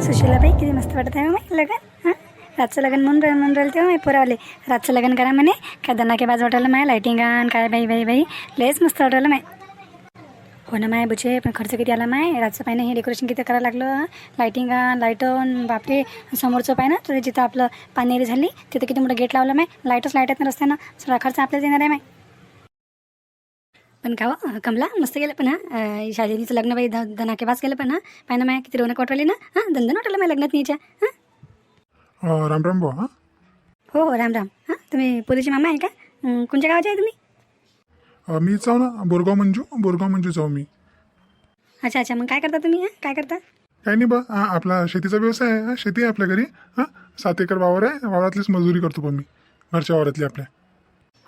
सुशीलाबाई किती मस्त वाटत आहे हो माय लगन हां? रातचं लग्न म्हणून राह- म्हणून राहिलं तेव्हा माय आले. रातचं लग्न करा म्हणे काय दनाके बाज वाटायला माय लायटिंग आण काय बाई बाई बाई. लयच मस्त वाटायला माय. हो ना माय बुचे पण खर्च किती आला माय? रातचं पाहिजे हे डेकोरेशन किती करायला लागलं लायटिंग आण लाईटन बापरे. समोरचं पाहिजे ना तर जिथं आपलं पाणीरी झाली तिथं किती मोठं गेट लावलं माय? लाईटच लाइट आहेत ना रस्त्यानं सगळा खर्च आपल्याच येणार आहे माय. पण का हो, कमला मस्त गेलं पण हां. शालिनीचं लग्न बाई ध धनाकेबाज गेलं पण हां. पाय ना माय किती रोनक वाटवली ना. हां दंदन वाटवलं माझ्या लग्नात न्यायच्या. हां? अं, राम राम भाऊ हां? हो हो राम राम. हां तुम्ही पुरीची मामा आहे का? कोणत्या गावाचे आहे तुम्ही? अं, मी जाऊ ना. बोरगाव मंजू बोरगाव मंजू जाऊ मी. अच्छा अच्छा. मग काय करता तुम्ही? हां काय करता? काही नाही बा हां आपला शेतीचा व्यवसाय आहे. हां शेती आहे आपल्या घरी. हां सात एकर वावर आहे. वावरातलीच मजुरी करतो पण मी. घरच्या वावरातली आपल्या.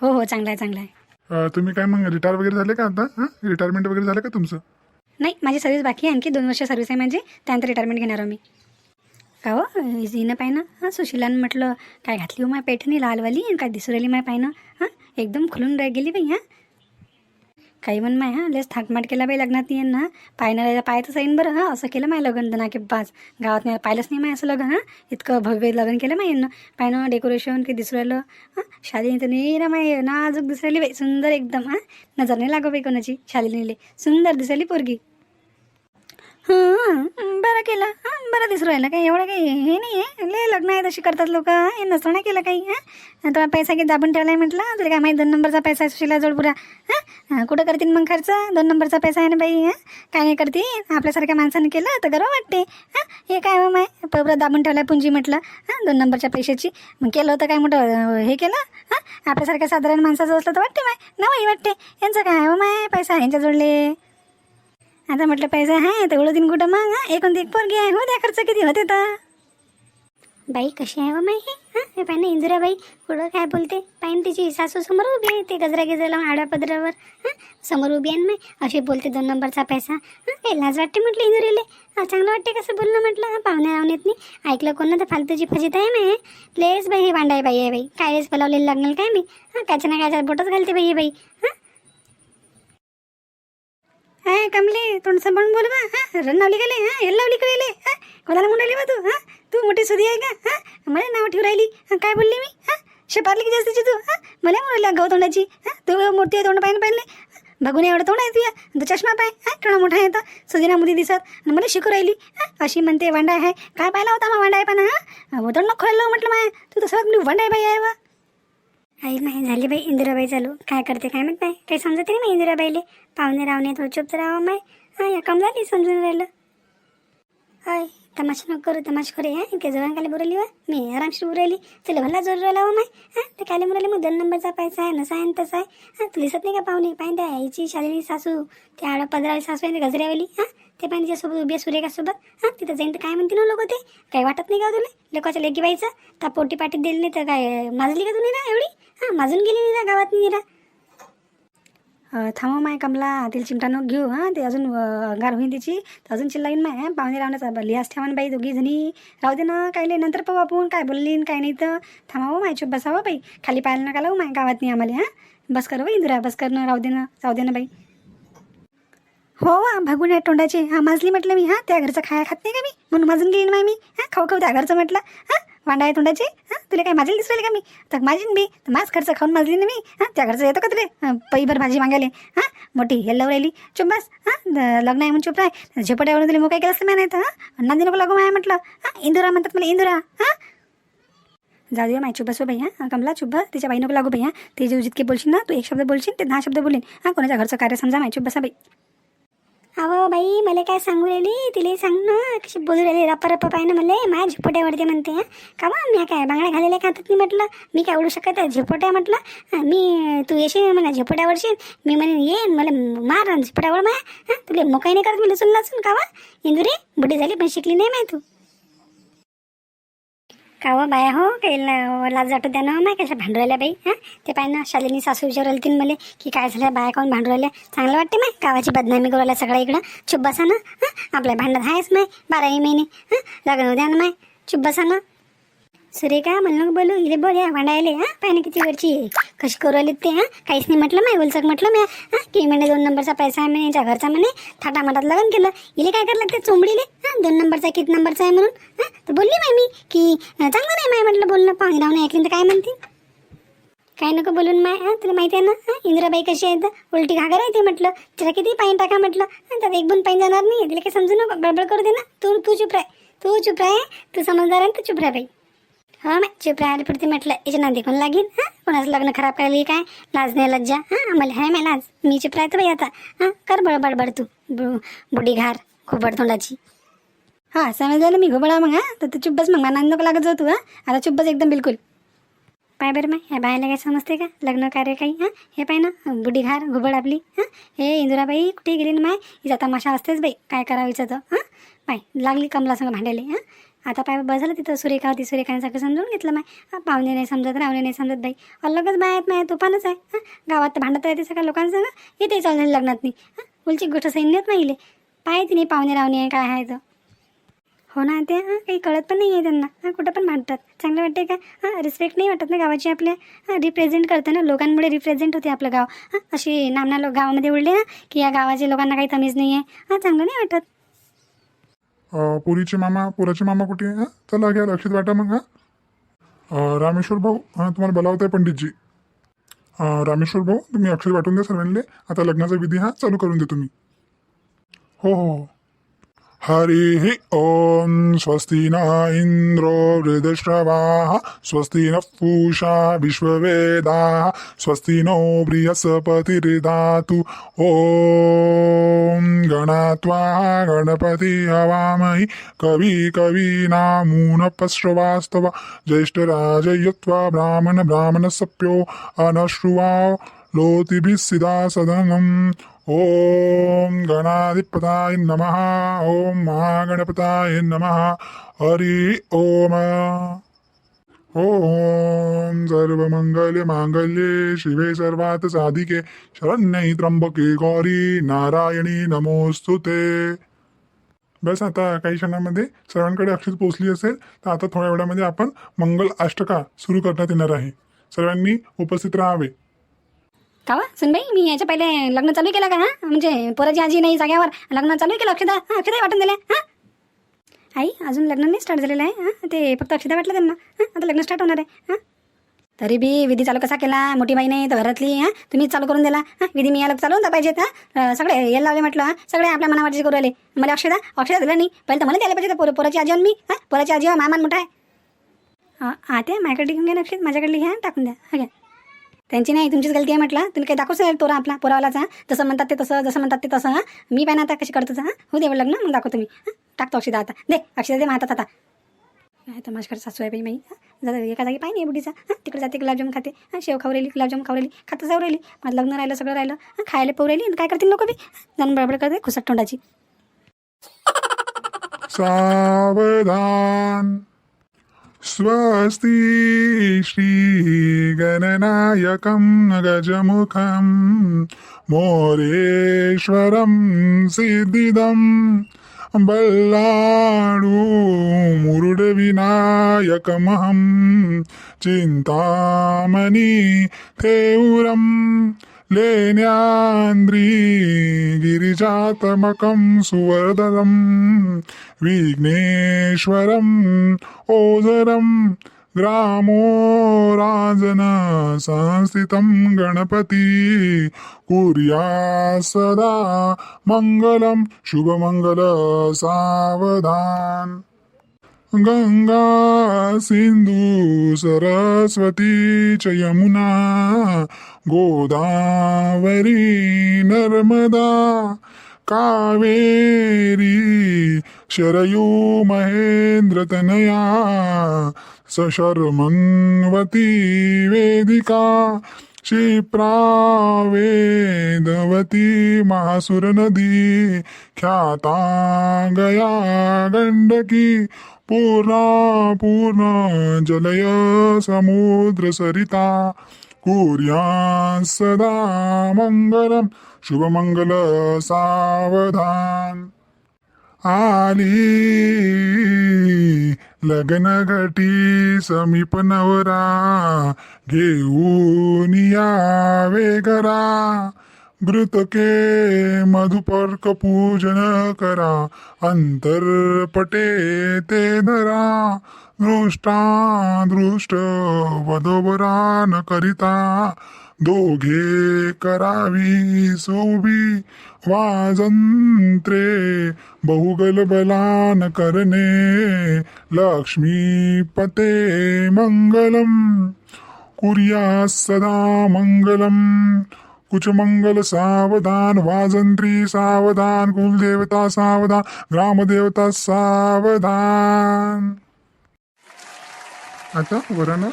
हो हो. चांगलं आहे चांगलं आहे. अं, तुम्ही काय मग रिटायर वगैरे झाले का आता? हां? रिटायरमेंट वगैरे झालं का तुमचं? नाही माझी सर्व्हिस बाकी आहे. आणखी दोन वर्ष सर्व्हिस आहे माझी. त्यानंतर रिटायरमेंट घेणार आहो मी. का हो? हिनं पाय हां सुशिलानं म्हटलं काय घातली हो माय पैठणी? लालवाली? आणि काय दिसू राहिली माय पाय हां? एकदम खुलून राह गेली बाई हां? काही म्हण माय हां लेस थाकमाट केला बाई लग्नात येईन ना पायनं पायचं येईन बरं हां असं केलं माय लग्न दनाके बाज गावात नाही पाहिलंच नाही माय असं लग्न हां. इतकं भव्य लग्न केलं माय ना पायनं डेकोरेशन की दिसू राहिलं हां. शालीने तर नेरा माय नाजूक दिसू राहिली बाई सुंदर एकदम हां. नजर नाही लागो बाई कोणाची शालिनीले सुंदर दिसायली पोरगी. बरं केलं. हां बरं दिसू राहिलं काही एवढं काही हे नाही आहे. लय लग्न आहे तशी करतात लोक. हे नसतं नाही केलं काही हां? तुला पैसा किती दाबून ठेवला आहे म्हटलं? तुला काय माहीत दोन नंबरचा पैसा आहे सुशीला जोडपुरा. हां? कुठं करतील मग खर्च? दोन नंबरचा पैसा आहे ना बाई हां? काय नाही करती? आपल्यासारख्या माणसानं केलं तर गर्व वाटते. हां? हे काय हो माय? परत दाबून ठेवला आहे पुंजी म्हटलं. हां दोन नंबरच्या पैशाची. मग केलं होतं काय मोठं हे केलं? हां? आपल्यासारख्या साधारण माणसाचं असलं तर वाटते माय. नवही वाटते. यांचं काय हो माय? पैसा यांच्या जोडले आता म्हटलं पैसा आहे तर दिन कुठं मग? हा एकूण एक पोरगी आहे हो द्या खर्च किती होते तर? बाई कशी आहे हो बा माई हे? पाय हे इंदिराबाई पुढं काय बोलते? पाहिन तिची सासू समोर उभी आहे ते गजरा गजरा लावून आडव्या पदरावर. हां समोर उभी आहे ना माई अशी बोलते दोन नंबरचा पैसा. हां हे लाज वाटते म्हटलं इंदुरीले? चांगलं वाटते कसं बोलणं म्हटलं? हां पाहुण्या लावण्यात नाही ऐकलं कोण ना तर फालतूची फजित आहे माय लेस बाई हे भांडाय बाई आहे बाई. कायच बोलावलेलं लागणार काय मी? हां कायच्या ना कायच्या बोटच घालते बाई हे बाई. हां हाय कमले तोंड सांभाळून बोल बा हा रन लावली गेले हा हेल लावली कळले हा कोणाला म्हणून बा तू हा तू मोठी सुधी आहे का हा मला नाव ठेवू राहिली काय बोलली मी हा शेपारली की जास्तीची तू हा मला म्हणून राहिली गौ तोंडाची हा तू मोठी आहे तोंड पाहिजे पाहिले बघून एवढं तोंड आहे तुझ्या तो चष्मा पाय हा केवढा मोठा आहे तर सुधीना मुदी दिसत आणि मला शिकू राहिली हा अशी म्हणते वांडा आहे काय पाहिला होता मग वांडा आहे पण हा तोंड नको खोलायला म्हटलं माय तू तसं मी वांडा आहे बाई आहे बा आई नाही झाली बाई इंदिराबाई चालू. काय करते काय म्हणत नाही. काही समजत नाही ना इंदिराबाईले. पाहुणे रावणे तो चुप तर राहा माय हा या कम झाली समजून राहिलं. आय तमाशा नको करू तमाशा करे हा इतक्या जोरान काले बुरली वा मी आरामशीर बुरली तुला भल्ला जोर राहिला वा माय हा ते काले मुराले मग दोन नंबरचा पैसा आहे नसा आहे तसा आहे हा तुला दिसत नाही का पाहुणे पाहिजे त्या आईची शालिनी सासू त्या आडा पदरावी सासू आहे ते गजऱ्यावाली हा ते पाहिजे तिच्यासोबत उभी आहे सुरेखासोबत हा तिथं जाईन तर काय म्हणते ना लोक ते काही वाटत नाही का तुला लोकांच्या लेकी बाईचं त्या पोटी पाटीत दिली नाही तर काय माजली का तुम्ही ना एवढी हां माजून गेली नाही ना गावात निरा थांबव माय कमला तिला चिमटानं घेऊ हां. ते अजून अंगार होईन तिची. तर अजून चिल्लाईन माय पाहुणे रावण्याचा लिहास ठेवा ना बाई दोघी जणी. राहू दे ना काय लय नंतर पाहू आपण काय बोललीन काय नाही तर. थांबावं माय चुप बसावं बाई. खाली पाहायला नका लावू माय गावात नाही आम्हाला हां. बस कर बाई इंदिरा बस करणं राहू दे ना जाऊ दे ना बाई. हो, हो वा भागून आहे तोंडाची. हां माजली म्हटलं मी हां. त्या घरचं खाया खात नाही का मी? म्हणून माजून गेली माय मी हां. खाऊ खाऊ त्या घरचं म्हटलं हां. वांडा आहे तोंडाची हां तुला काय माझी दिसली का मी? तर माझीन बी. तर माझ खर्च खाऊन माझली ना मी. हां त्या घरचं येतो का तुला? पैभर भाजी मागायले. हां मोठी हे राहिली चुप बस. हां द- लग्न आहे म्हणून चुप राह. झेपड्यावरून तुला मग काय केलं असतं नाही तर हां? नांदी नको लागू माय म्हटलं. हां इंदुरा म्हणतात मला इंदुरा. हां? जाऊ दे हो माय चुप बसो हो बाई. हां कमला चुप बस. तिच्या बाई नको लागू बाई हां? ते जे जितके बोलशील ना तू एक शब्द बोलशील ते दहा शब्द बोलेन हां कोणाच्या घरचं कार्य समजा माय चुप बसा बाई. अहो बाई मला काय सांगू राहिली? तिला सांग ना कशी बोलू राहिली? रप्पा रप्पा पाय ना मला. माझ्या झिपोट्यावरती म्हणते का बा मी काय बांगड्या घालेल्या खातात नाही म्हटलं? मी काय उडू शकत आहे झिपोट्या म्हटलं? मी तू येशील म्हणा झिपोट्यावरशील मी म्हणेन ये मला मार झिपोट्यावर माया हां तुला मोकाई नाही करत मी लसून लसून का वा इंदुरी बुढी झाली पण शिकली नाही माय तू. का बाया हो. काही लाज वाटत द्या ना हो माय कशा भांडू राहिल्या बाई हां? ते पाय ना शालिनी सासू विचारल तीन मला की काय झालं बाया काऊन भांडू राहिल्या चांगलं वाटते माय गावाची बदनामी करू राहिल्या सगळ्या इकडं. चुप बसा ना हां? आपल्या भांडत आहेच माय बाराही महिने हां? लग्न उद्या ना माय. चुप बसा ना. सुरेखा म्हणलं बोलू? इले बोल या भांडायले हा? पाहिजे किती वरची आहे. कशी करू आली ते हा? काहीच नाही म्हटलं माय उलचक म्हटलं मी हा? की म्हणे दोन नंबरचा पैसा आहे म्हणे घरचा म्हणे थाटामाटात लग्न केलं. इले काय करायला ते चोंबडीले हा? दोन नंबरचा किती नंबरचा आहे म्हणून हा? तर बोलली माय मी की चांगलं नाही माय म्हटलं बोलणं पाहुणे राहून ऐकली तर काय म्हणते? काय नको बोलून माय हा? तुला माहिती आहे ना हा? इंदिराबाई कशी आहे तर उलटी घागर आहे ते म्हटलं. तिला किती पाणी टाका म्हटलं. हा, त्यात एक दोन पाणी जाणार नाही तिला काही समजू नको बडबड करू दे ना. तू तू चुप राह. तू चुप राह तू समजदार आहे तू चुप राह बाई. हा मॅ चुप राहायला पुरते म्हटलं याच्या नांदी कोण लागेल हा? कोणाचं लग्न खराब करायला काय? लाज नाही लज्जा हा? आम्हाला हाय मॅ लाज मी चुप राहतो बाई आता हा? कर बड बडबड तू. बु- बुडी घार खोबड तोंडाची हा समजलं मी घोबडा मग हा? तर तू चुब्बस मग मला नको लागत जाऊ तू हा? आता चुब्बस एकदम बिलकुल. पाय बरं माय ह्या बायला काय समजते का? लग्न कार्य काही हां? हे पाय ना बुडी घार घुबड आपली हां? हे इंदुराबाई कुठे गेली ना माय? हिचा तमाशा असतेच बाई काय करावीचं तर हां? पाय लागली कमला संग भांडायला हां? आता पाय बस तिथं सुरेखा होती सुरेखाने सगळं समजून घेतलं माय. हा, पाहुणे नाही समजत रावणे नाही समजत बाई. अलगच बाय आहेत माय तुफानच आहे. हां गावात भांडत राहते सगळ्या लोकांसंग. येते चालू लग्नात नाही हां उलची गोष्ट सैन्यात नाही इले पाय तिने पाहुणे रावणे आहे काय आहे तर. हो ना ते हां काही कळत पण नाही आहे त्यांना. हां कुठं पण भांडतात. चांगलं वाटते का? हां रिस्पेक्ट नाही वाटत ना गावाची आपल्या. हां रिप्रेझेंट करतं ना लोकांमुळे रिप्रेझेंट होते आपलं गाव. हां अशी नामना लोक गावामध्ये उडले ना की या गावाच्या लोकांना काही तमीज नाही आहे हां चांगलं नाही वाटत. अं, पोरीचे मामा पोराचे मामा कुठे? आहे? चला घ्या लक्षात वाटा मग हा? अं, रामेश्वर भाऊ हां तुम्हाला बोलावत आहे पंडितजी. अं, रामेश्वर भाऊ तुम्ही अक्षर वाटून द्या सर्वांना आता लग्नाचा विधी हा? चालू करून दे तुम्ही. हो हो हो. हरिः ॐ स्वस्ति न इन्द्रो वृदश्रवाः स्वस्ति नः पूषा विश्ववेदाः स्वस्ति नो बृहस्पतिर्दातु ॐ गणात्वा गणपति हवामहि कवि कवीनामूनपश्रवास्तव ज्येष्ठराजयत्वा ब्राह्मण ब्राह्मणसप्यो अनश्रुवा लोतिभिः सिदा सदनम् ॐ गणाधिपताय नमः ॐ महागणपताय नमः, हरि ओम। ॐ सर्वमङ्गले माङ्गल्ये शिवे सर्वात् साधिके, शरण्यै त्र्यंबके गौरी नारायणी नमोस्तु ते। बस आता काही क्षणामध्ये सर्वांकडे अक्षर पोचली असेल, तर आता थोड्या वेळामध्ये आपण मंगल अष्टका सुरू करण्यात येणार आहे. सर्वांनी उपस्थित राहावे. का वा? सुनबाई मी याच्या पहिले लग्न चालू केलं का हां? म्हणजे पोराची आजी नाही जाग्यावर लग्न चालू केलं अक्षदा हा अक्षदा वाटून दिल्या हां? आई अजून लग्न नाही स्टार्ट झालेलं आहे हां? ते फक्त अक्षदा वाटलं त्यांना हां? आता लग्न स्टार्ट होणार आहे हां? तरी बी विधी चालू कसा केला मोठी बाई नाही तर घरातली हां? तुम्हीच चालू करून दिला हां? विधी मी याला चालवून पाहिजेत हां? सगळे यायला लावले म्हटलं हां? सगळे आपल्या मनावरचे करू आले मला अक्षदा अक्षदा दिलं नाही पहिले तर मला द्यायला पाहिजे पोर पोराची आजी मी हां? पोराची आजी मामान मोठा आहे. हां आते माझ्याकडे घेऊन घ्या नक्षित माझ्याकडली घ्या टाकून द्या हा घ्या. त्यांची नाही तुमचीच गलती आहे म्हटलं. तुम्ही काही दाखवू शकता तोरा आपला? पुरावालाचा जसं म्हणतात ते तसं जसं म्हणतात ते तसं हां? मी पण आता कशी करतो हां? हो दे लग्न मग दाखवतो मी हां? टाकतो अक्षदा आता. दे अक्षदा दे हातात आता. काय तर माझ्याकडे सासू आहे बाई माई जरा एका जागी पाहिजे बुडीचा हां? तिकडे जाते गुलाबजाम खाते हां? शेव खावरेली गुलाबजाम खावरेली खातं सावरेली माझं लग्न राहिलं सगळं राहिलं हां? खायला पवरेली आणि काय करतील लोक बी? जाऊन बडबड करते खुसट तोंडाची. सावधान. స్వస్తి శ్రీ గణనాయకం గజముఖం మోరేశ్వరం సిద్ధిదం బల్లాడు మురుడు వినాయకమహం చింతామణి తేవురం लेन्यान्द्री गिरिजातमकं सुवर्धनं विघ्नेश्वरम् ओझरं ग्रामो राजन संस्थितं गणपती कुर्या सदा मङ्गलं शुभमङ्गल सावधान। गंगा सिंधू सरस्वती च यमुना गोदावरी नर्मदा कावेरी शरयू महेन्द्रतनया सशर्मन्वती वेदिका क्षिप्रा वेदवती महासुरनदी ख्याता गया गण्डकी पूर्णा पूर्ण जलय समुद्र सरिता। कुर्या सदा मङ्गलं शुभमङ्गल सावधान। आली लग्न घटी समीप नवरा घेऊन यावे घरा। मृतके मधुपर्क पूजन करा अंतरपटे ते धरा दृष्टा दृष्ट वधोबरा करिता दोघे करावी सोबी वाजंत्रे बहुगल बलान करणे लक्ष्मीपते मंगलम कुर्या सदा कुछ कुचमंगल सावधान वाजंत्री सावधान कुलदेवता सावधान ग्रामदेवता सावधान. आता वरानं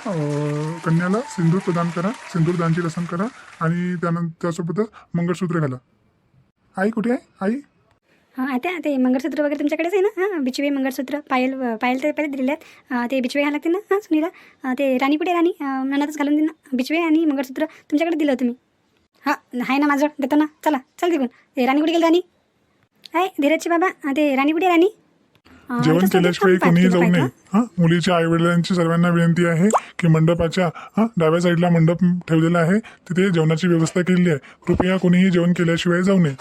कन्याला सिंदूर प्रदान करा सिंदूर दानची रसम करा आणि त्यानंतर त्यासोबतच मंगळसूत्र घाला. आई कुठे आहे? आई? हां आता ते मंगळसूत्र वगैरे तुमच्याकडेच आहे ना? हां बिचवे मंगळसूत्र पायल पायल तर पहिले दिलेले आहेत. ते बिचवे घाला लागते ना? हां सुनीला? ते राणी कुठे राणी? ननातच घालून देईन ना. बिचवे आणि मंगळसूत्र तुमच्याकडे दिलं तुम्ही. हां आहे ना माझं देतो ना. चला चल तिकडून. ते राणी कुठे गेली राणी? आहे धीरजची बाबा. ते राणी कुठे राणी? जेवण. केल्याशिवाय कोणीही पाहतो, जाऊ नये. हा. मुलीच्या आई वडिलांची सर्वांना विनंती आहे की मंडपाच्या हा डाव्या साईडला मंडप ठेवलेला आहे. तिथे जेवणाची व्यवस्था केलेली आहे. कृपया कोणीही जेवण केल्याशिवाय जाऊ नये.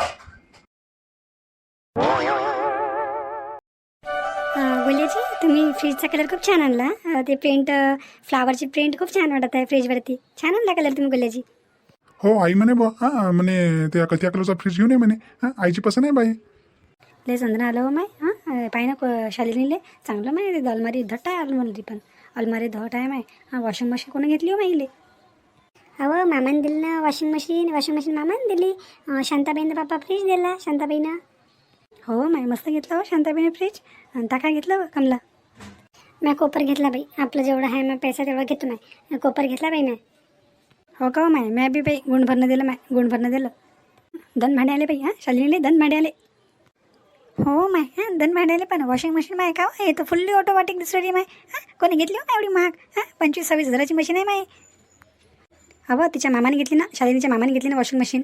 गुलियाजी तुम्ही फ्रीजचा कलर खूप छान आणला. ते प्रिंट फ्लावरची प्रिंट खूप छान वाटत आहे फ्रीजवरती. छान आणला कलर तुम्ही गुलियाजी हो आई म्हणे हा म्हणे त्या कथ्या कलरचा फ्रीज घेऊन ये म्हणे. हा आईची पसंत आहे बाई. लय संदना आलं हो माय हां? पाय ना को- शालिनीले चांगलं माय ते अलमारी धट आहे अलमारी पण. अलमारी धट आहे माय. हां वॉशिंग मशीन कोणी घेतली हो माईले अहो मामाने दिली ना वॉशिंग मशीन वॉशिंग मशीन मामाने दिली. शांताबाईनं बाप्पा फ्रीज दिला शांताबाईनं. हो माय मस्त घेतलं हो शांताबाईने फ्रीज आणि घेतलं हो, कमला. मी कोपर घेतला बाई. आपलं जेवढं आहे मग पैसा तेवढा घेतो माय. कोपर घेतला बाई मी. हो का हो माय? मॅ बी बाई गुण भरणं दिलं माय गुण भरणं दिलं. दन भांड्याले आले बाई हां? शालिनीले दन भांड्याले आले. हो माय हां? दन भांड्याले पण वॉशिंग मशीन माय का हो? हे? तर फुल्ली ऑटोमॅटिक दिसली माय. हां? कोणी घेतली हो ना एवढी महाग? हां? पंचवीस सव्वीस हजाराची मशीन आहे माय. अवं तिच्या मामाने घेतली ना? शालिनीच्या मामाने घेतली ना वॉशिंग मशीन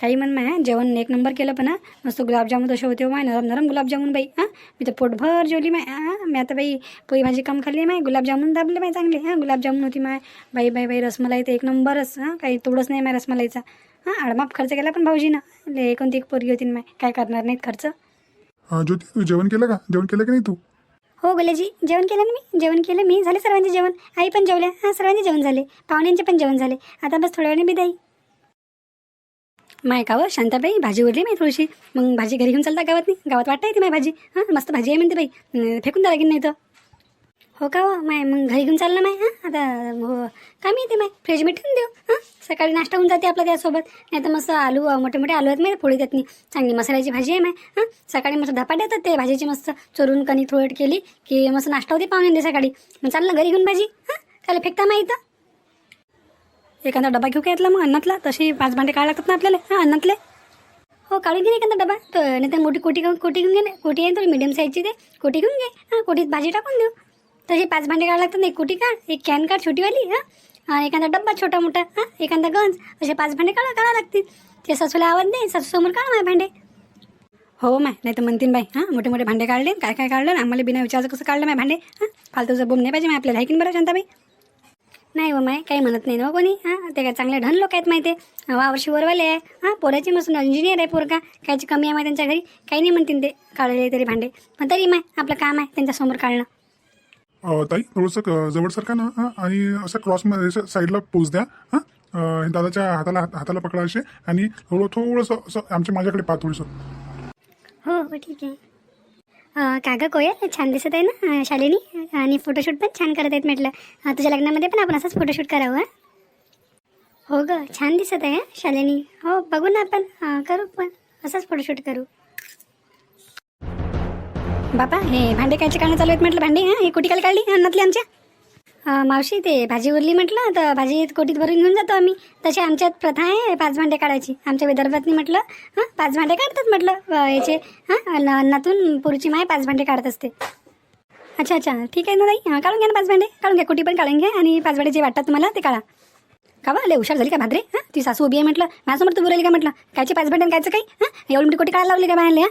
काही म्हण माय जेवण एक नंबर केलं पण हां? मस्त गुलाबजामुन तसे होते हो माय नरम नरम गुलाबजामुन बाई हां? मी तर पोटभर जेवली माय हां? मी आता बाई पोळी भाजी कम खाल्ली माय गुलाबजामुन दाबले माय चांगले हां? गुलाबजामुन होती माय. बाई बाई बाई रसमलाई तर एक नंबरच हां? काही तोडच नाही माय रसमलाईचा. हां आडमाप खर्च केला पण भाऊजीनं. ले कोणती एक पोरगी होती माय काय करणार नाहीत खर्च? अं, ज्योती तू जेवण केलं का? जेवण केलं की नाही तू? हो गुलेजी जेवण केलं ना मी? जेवण केलं मी झाले सर्वांचे जेवण. आई पण जेवल्या हां? सर्वांचे जेवण झाले. पाहुण्यांचे पण जेवण झाले. आता बस थोड्या वेळाने बिदाई. माय का शांताबाई भाजी उरली माहिती थोडीशी मग भाजी घरी घेऊन चालता गावात नाही गावात वाटता येते माय भाजी. हां मस्त भाजी आहे म्हणते बाई. फेकून द्या लागेल नाही तर. हो का हो माय मग घरी घेऊन चाललं माय हां. आता हो कामी येते माय. फ्रीज मी ठेवून देऊ हां. सकाळी नाश्ता होऊन जाते आपला त्यासोबत. नाही तर मस्त आलू मोठे मोठे आलू आहेत माहिती पोळी त्यातनी. चांगली मसाल्याची भाजी आहे माय हां. सकाळी मस्त धपाटे येतात ते भाजीची मस्त. चोरून कणी थोडं केली की मस्त नाश्ता होते पाहुणे सकाळी. मग चाललं घरी घेऊन भाजी हां. त्याला फेकता माहीत एखादा डबा घेऊ का यातला मग अन्नातला? तशी पाच भांडे काढ लागतात ना आपल्याला. हां अन्नातले? हो काढून घे एखादा डबा. तर नाही तर मोठी कोटी घेऊन कोटी घेऊन घे ना. कोटी आहे थोडी मीडियम साईजची ते. कोटी घेऊन घे. हां कोटीत भाजी टाकून देऊ. तसे पाच भांडे काढ लागतात ना. एक कोटी काढ. एक कॅन काढ छोटीवाली हां. एखादा डब्बा छोटा मोठा हां. एखादा गंज. असे पाच भांडे काढा काढा लागतील. ते सासूला आवाज नाही. सासू समोर काढा माझ्या भांडे. हो माय. नाही तर म्हणतीन बाई हां. मोठे मोठे भांडे काढले काय काय काढलं आम्हाला बिना विचारचं कसं काढलं माय भांडे? हां. फालतूचं बोम नाही पाहिजे माय आपल्याला. ऐकीन बरं शांताबाई? नाही हो माय काही म्हणत नाही ना हो कोणी. हां ते काय चांगले ढन लोक आहेत माहिती आहे वावर्षी वरवाले आहे. हां पोराची मस्त इंजिनियर आहे पोरका कायची कमी आहे माय त्यांच्या घरी. काही नाही म्हणतील ते काढले तरी भांडे. पण तरी माय आपलं काम आहे त्यांच्यासमोर काढणं. अं, ताई थोडंसं जवळ सरका ना हा आणि असं क्रॉसमध्ये असं साईडला पोच द्या हां. दादाच्या हाताला हात- हाताला पकडा असे आणि थोडं थोडंसं असं आमच्या माझ्याकडे पाहा थोडंसं. हो हो ठीक आहे. अं, का कोयल छान दिसत आहे ना शालिनी? आणि फोटोशूट पण छान करत आहेत म्हटलं. तुझ्या लग्नामध्ये पण आपण असंच फोटोशूट करावं हो? ग छान दिसत आहे शालिनी? हो बघू ना आपण. करू पण. असंच फोटोशूट करू. बापा हे भांडे कायचे काढणं चालू आहेत म्हटलं? भांडे हां? कुठे काल काढली? अन्नातली आमच्या? मावशी ते भाजी उरली म्हटलं तर भाजी कोटीत भरून घेऊन जातो आम्ही. तशी आमच्यात प्रथा आहे पाच भांडे काढायची. आमच्या विदर्भातनी म्हटलं हां पाच भांडे काढतात म्हटलं याचे हां अन्नातून पुरीची माय पाच भांडे काढत असते. अच्छा अच्छा ठीक आहे ना ताई. हां काढून घ्या ना पाच भांडे. काढून घ्या कोटी पण काढून घ्या आणि पाच भांडे जे वाटतात तुम्हाला ते काढा. का बा लय हुशार झाली का भाद्रे हां ती सासू उभी आहे म्हटलं. माझ्यासमोर तू बोलायली का म्हटलं? कायचे पाच भांडे कायचं काही? हां एवढी मोठी कोटी काढायला लावली का बाहेर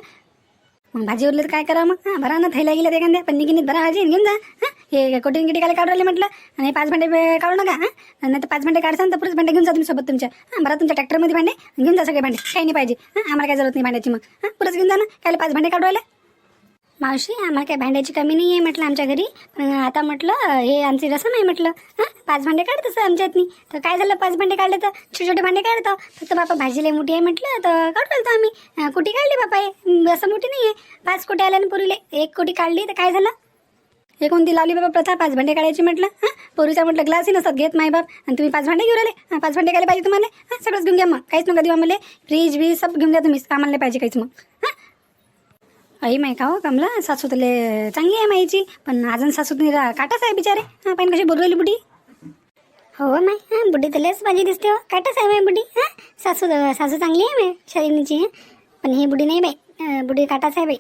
मग भाजी उरली तर काय करा मग? हां भरा ना थैल्या गेल्या ते एखाद्या. पण निघिनीत भरा भाजी घेऊन जा. हां हे कोटीन किटी काय काढू राहिले म्हटलं. आणि पाच भांडे बे- काढू नका हां. नाही तर पाच भांडे काढसान तर पुरुष भांडे घेऊन जा तुम्ही सोबत तुमच्या. हां भरा तुमच्या ट्रॅक्टरमध्ये भांडे घेऊन जा सगळे भांडे. काही नाही पाहिजे. हां आम्हाला काय जरूरत नाही भांड्याची मग. हां पुरेच घेऊन जा ना. काय पाच भांडे काढू राहिले? मावशी आम्हाला काय भांड्याची कमी नाही आहे म्हटलं आमच्या घरी. पण आता म्हटलं हे आमची रसम आहे म्हटलं. हां? पाच भांडे काढत तसं आमच्यातनी तर काय झालं पाच भांडे काढले तर? छोटे छोटे भांडे काढतो. फक्त बापा भाजी लई मोठी आहे म्हटलं तर काढतो आम्ही. कुटी काढली बापा हे? असं मोठी नाही आहे पाच कोटी आल्यानं पुरीले? एक कोटी काढली तर काय झालं? हे कोणती लावली बाबा प्रथा? पाच भांडे काढायची म्हटलं. हां? पोरीचा म्हटलं ग्लासही नसतात घेत माय बाप. आणि तुम्ही पाच भांडे घेऊन आले. पाच भांडे काढले पाहिजे तुम्हाला. हां सगळंच घेऊन घ्या मग. काहीच नका देऊ आम्हाला. फ्रीज बीज सब घेऊन घ्या तुम्ही. आम्हाला पाहिजे काहीच मग. हां? आई माय का हो कमला सासू तुले चांगली आहे माईची पण अजून सासू तुम्ही काटाच आहे बिचारे. हा पण कशी बोलवली बुडी हो माय हां बुड्डी तर लयच माझी दिसते हो. काटाच आहे माय बुड्डी हां. सासू सासू चांगली आहे माय शरीनीची हं. पण ही बुडी नाही बाई बुडी काटाच आहे बाई.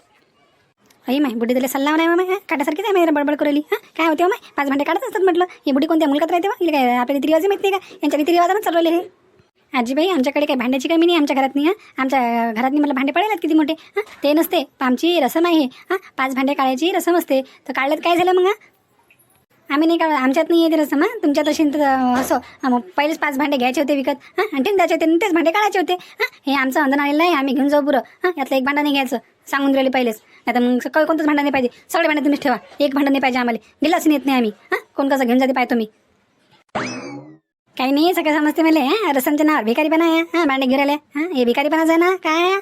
आई माय बुडी तुला सल्ला नाही माय काटासारखीच आहे माय बडबड करली हां. काय होते हो माय? पाच भांडे काढत असतात म्हटलं. ही बुडी कोणत्या मुलगात राहते बा? हिला काय आपल्या रीतिरिवाज माहिती नाही का? यांच्या रीतिरिवाजानं चालवले हे. आजीबाई आमच्याकडे काही भांड्याची कमी नाही आमच्या घरात नाही हां? आमच्या घरातनी मला भांडे पडेल किती मोठे हां? ते नसते. आमची रसम आहे हां? पाच भांडे काढायची रसम असते. तर काढल्यात काय झालं मग आम्ही नाही काढ आमच्यात नाही येते रसम हां? तुमच्यात असेल तर असं. मग पहिलेच पाच भांडे घ्यायचे होते विकत हां? आणि ते द्यायचे होते आणि तेच भांडे काढायचे होते हां? हे आमचं अंधन आलेलं आहे आम्ही घेऊन जाऊ पुरं हां? यातलं एक भांडं नाही घ्यायचं सांगून दिलेले पहिलेच. नाही तर मग सकाळी कोणतंच भांडं नाही पाहिजे. सगळे भांडे तुम्हीच ठेवा. एक भांडं नाही पाहिजे आम्हाला. बिलच नाही येत नाही आम्ही हां? कोण कसं घेऊन जाते पाहतो मी काही नाही सगळं समजते मला हां? रसमच्या भिकारी भिकारीपणा आहे हां? भांडे घेऊन आले हां? हे भिकारीपणाच आहे ना काय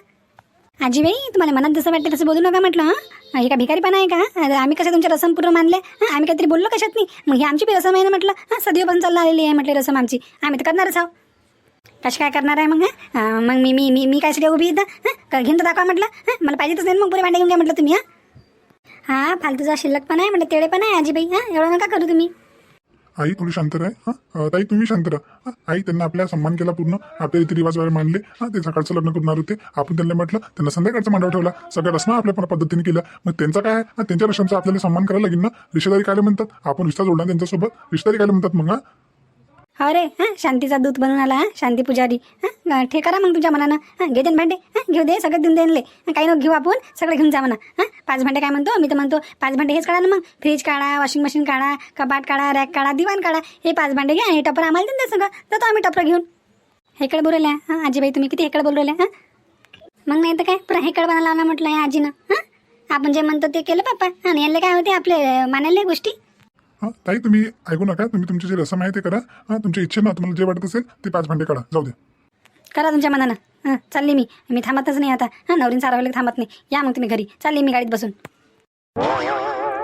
आजीबाई तुम्हाला मनात जसं वाटतं तसं बोलू नका म्हटलं हां? हे का भिकारीपणा आहे का? आम्ही कसं तुमच्या रसम पूर्ण मानले? हां आम्ही काहीतरी बोललो कशात नाही मग ही आमची बी रसम आहे ना म्हटलं हां? सदैव पण चालला आलेली आहे म्हटलं रसम आमची. आम्ही तर करणारच आहो कशी काय करणार आहे मग हां? मग मी मी मी मी काय सगळ्या उभी इथं हां? घेऊन तर दाखवा म्हटलं हां? मला पाहिजेच नाही मग पुरे भांडे घेऊन घ्या म्हटलं तुम्ही हां? हां फालतूचा शिल्लक पण आहे म्हटलं तेडे पण आहे आजीबाई हां? एवढं नका करू तुम्ही. आई थोडी शांत राहा हां? ताई तुम्ही शांत राहा. आई त्यांना आपल्या सन्मान केला पूर्ण. आपले रीतिरिवाज वगैरे मानले. हां ते सकाळचं लग्न करणार होते. आपण त्यांना म्हटलं त्यांना संध्याकाळचं मांडव ठेवला. सगळ्या रस्म आपल्या पण पद्धतीने केल्या. मग त्यांचा काय? आहे? त्यांच्या रस्मांचा आपल्याला सन्मान करायला लागेल ना? रिश्तेदारी काय म्हणतात? आपण रिश्ता जोडला त्यांच्यासोबत. रिश्तेदारी काय म्हणतात मग हो हा रे हां शांतीचा दूत बनून आला हां शांती पुजारी. हां ठे करा मग तुमच्या मनानं. हां घे देन भांडे. हां घेऊ दे सगळं देऊन देणले. काही नको घेऊ आपण सगळं घेऊन जा म्हणा. हां पाच भांडे काय म्हणतो? मी तर म्हणतो पाच भांडे हेच काढा ना मग. फ्रीज काढा वॉशिंग मशीन काढा कपाट काढा रॅक काढा दिवाण काढा. हे पाच भांडे घ्या हे टपर आम्हाला देऊन द्या सगळं. जातो आम्ही टपर घेऊन. हेकड बोलवल्या. हां आजीबाई तुम्ही किती हेकड बोलवल्या हां? मग नाही तर काय? पुरा हेकड बनायला ना म्हटलं या आजीनं हां? आपण जे म्हणतो ते केलं पापा आणि याला काय होते आपले मानायला गोष्टी? हां ताई तुम्ही ऐकू नका. तुम्ही तुमची जी रसम आहे ते करा. हां तुमच्या इच्छेनं तुम्हाला जे वाटत असेल ते पाच भांडे काढा. जाऊ द्या. करा तुमच्या मनानं. हां चालली मी. मी थांबतच नाही आता. हां नवरीन सारावले थांबत नाही. या मग तुम्ही घरी. चालली मी गाडीत बसून.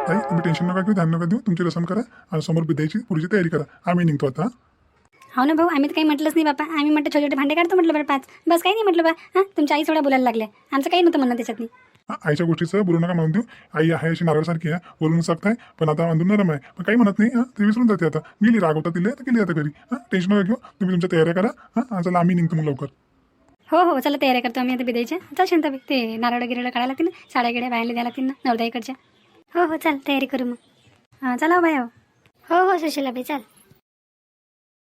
ताई तुम्ही टेन्शन नका घेऊ ध्यान नका देऊ. तुमची रसम करा. आणि समोर विद्याची पुढची तयारी करा. आम्ही निघतो आता. हां? हो ना भाऊ आम्ही तर काही म्हटलंच नाही बापा. आम्ही म्हटलं छोटे छोटे भांडे काढतो म्हटलं बरं पाच. बस काही नाही म्हटलं बा. हां तुमच्या आई थोड्या बोलायला लागल्या. आमचं काही नव्हतं म्हणणं त्याच्यात नाही हां, आईच्या गोष्टीचं बोलू नका म्हणून देऊ. आई आहे अशी नारळासारखी आहे बोलून सक्त पण आता बांधून नरम आहे. पण काही म्हणत नाही हां ते विसरून जाते आता. गेली रागवता दिले तर गेली आता घरी. हां टेन्शन नका घेऊ. तुम्ही तुमच्या तयाऱ्या करा. हां चला आम्ही निघतो मग लवकर. हो हो चला तयारी करतो आम्ही आता बिदायच्या. चल शांताबाई ते नारळ गिरळ काढायला लागतील ना? साड्या गिड्या बाहेर द्यायला लागतील ना? नवरदा इकडच्या हो हो चल तयारी करू मग. हां चला हो बाय हो. हो हो सुशीलाबाई चल.